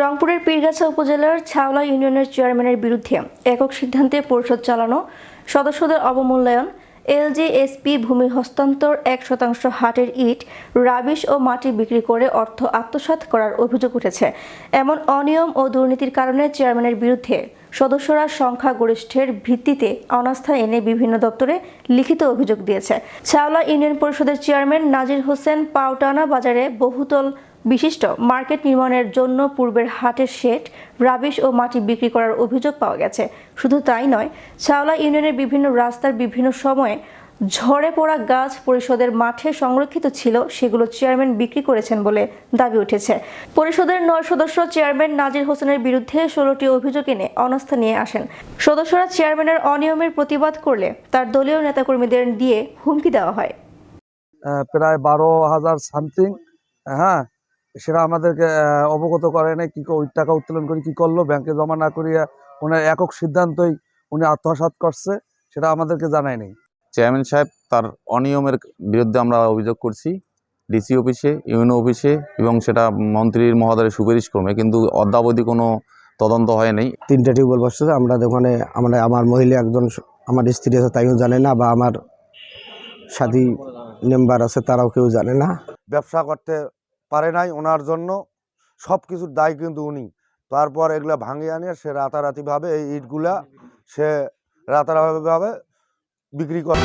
রংপুরের পীরগাছা উপজেলার ছাওলা ইউনিয়নের চেয়ারম্যানের বিরুদ্ধে একক সিদ্ধান্তে পরিষদ চালানো, সদস্যদের অবমূল্যায়ন এলজিএসপি ভূমি হস্তান্তর এক শতাংশ হাটের ইট, রাবিশ ও মাটি বিক্রি করে অর্থ আত্মসাৎ করার অভিযোগ উঠেছে। এমন অনিয়ম ও দুর্নীতির কারণে চেয়ারম্যানের বিরুদ্ধে সদস্যরা সংখ্যাগরিষ্ঠের ভিত্তিতে অনাস্থা এনে বিভিন্ন দপ্তরে লিখিত অভিযোগ দিয়েছে। ছাওলা ইউনিয়ন পরিষদের চেয়ারম্যান নাজির হোসেন পাউটানা বাজারে বহুতল বিশিষ্ট মার্কেট নির্মাণের জন্য পূর্বের হাটের শেড, রাবিশ ও মাটি বিক্রি করার অভিযোগ পাওয়া গেছে। শুধু তাই নয় ছাওলা ইউনিয়নের বিভিন্ন রাস্তার বিভিন্ন সময়ে ঝড়ে পড়া গাছ পরিষদের মাঠে সংরক্ষিত ছিল, সেগুলো চেয়ারম্যান বিক্রি করেছেন বলে দাবি উঠেছে। পরিষদের নয় সদস্য চেয়ারম্যান নাজির হোসেনের বিরুদ্ধে ষোলোটি অভিযোগ এনে অনাস্থা নিয়ে আসেন। সদস্যরা চেয়ারম্যানের অনিয়মের প্রতিবাদ করলে তার দলীয় নেতাকর্মীদের দিয়ে হুমকি দেওয়া হয়। প্রায় বারো হাজার সামথিং হ্যাঁ সেটা আমাদেরকে অবগত করে নাই কি ওই টাকা উত্তোলন করে কি করল ব্যাংকে জমা না করিয়া ওনার একক সিদ্ধান্তই উনি আত্মসাৎ করছে সেটা আমাদেরকে জানায় নেই। চেয়ারম্যান সাহেব তার অনিয়মের বিরুদ্ধে আমরা অভিযোগ করছি ডিসি অফিসে ইউনো অফিসে এবং সেটা মন্ত্রীর মহোদয়ের সুপারিশ ক্রমে কিন্তু অদ্যাবধি কোনো তদন্ত হয় নাই। তিনটা টিউবওয়েল বসছে আমরা ওখানে আমরা আমার মহিলা একজন আমার স্ত্রী আছে তাইও জানে না বা আমার সাথী মেম্বার আছে তারাও কেউ জানে না। ব্যবসা করতে পারে নাই ওনার জন্য। সব কিছুর দায় কিন্তু উনি। তারপর এগুলা ভাঙিয়ে আনে সে রাতারাতিভাবে এই ইটগুলা সে রাতারাতিভাবে বিক্রি করে।